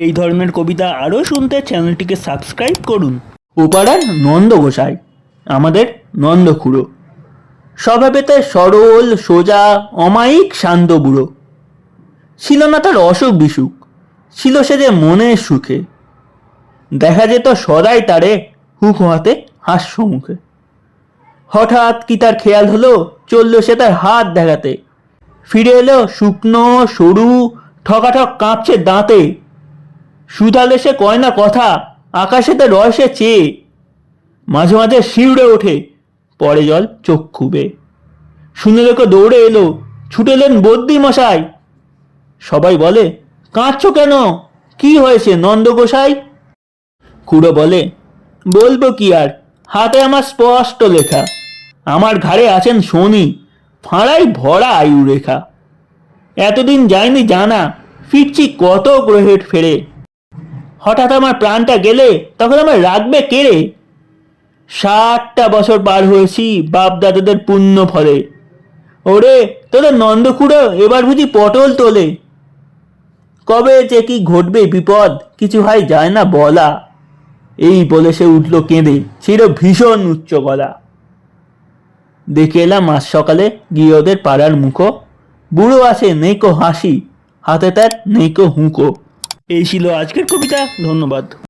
এই ধরনের কবিতা আরও শুনতে চ্যানেলটিকে সাবস্ক্রাইব করুন। ওপাড়ার নন্দ গোসাই, আমাদের নন্দ খুড়ো স্বভাবেতে সরল, সোজা, অমায়িক, শান্ত বুড়ো। ছিল না তার অসুখ বিসুখ, ছিল সে যে মনের সুখে। দেখা যেত সদাই তারে হুক হাতে হাস্য মুখে। হঠাৎ কি তার খেয়াল হলো, চলল সে তার হাত দেখাতে। ফিরে এলো শুকনো, সরু, ঠকাঠক কাঁপছে দাঁতে। সুধালে সে কয় না কথা? আকাশেতে রয়সে চেয়ে মাঝে মাঝে শিউড়ে ওঠে, পরে জল চোখ খুবে। শুনে লোকে দৌড়ে এলো, ছুটেলেন বদ্যি মশাই সবাই বলে, কাঁদছো কেন? কি হয়েছে নন্দ গোসাই খুড়ো বলে, বলব কি আর, হাতে আমার স্পষ্ট লেখা। আমার ঘাড়ে আছেন শনি ফাঁড়াই ভরা আয়ু রেখা এতদিন যায়নি জানা, ফিরছি কত গ্রহের ফেরে। হঠাৎ আমার প্রাণটা গেলে তখন আমার রাখবে কেড়ে ষাটটা বছর পার হয়েছি বাপ দাদাদের পুণ্য ফলে। ওরে, তোদের নন্দকুড়ো এবার বুঝি পটল তোলে। কবে যে কি ঘটবে বিপদ, কিছু হয় যায় না বলা। এই বলে সে উঠল কেঁদে ছিল ভীষণ উচ্চ গলা। দেখে এলাম আজ সকালে গিয়ে ওদের পাড়ার মুখো। বুড়ো আছে নেইকো হাসি, হাতে তার নেইকো হুঁকো। এই ছিল আজকের কবিতা ধন্যবাদ।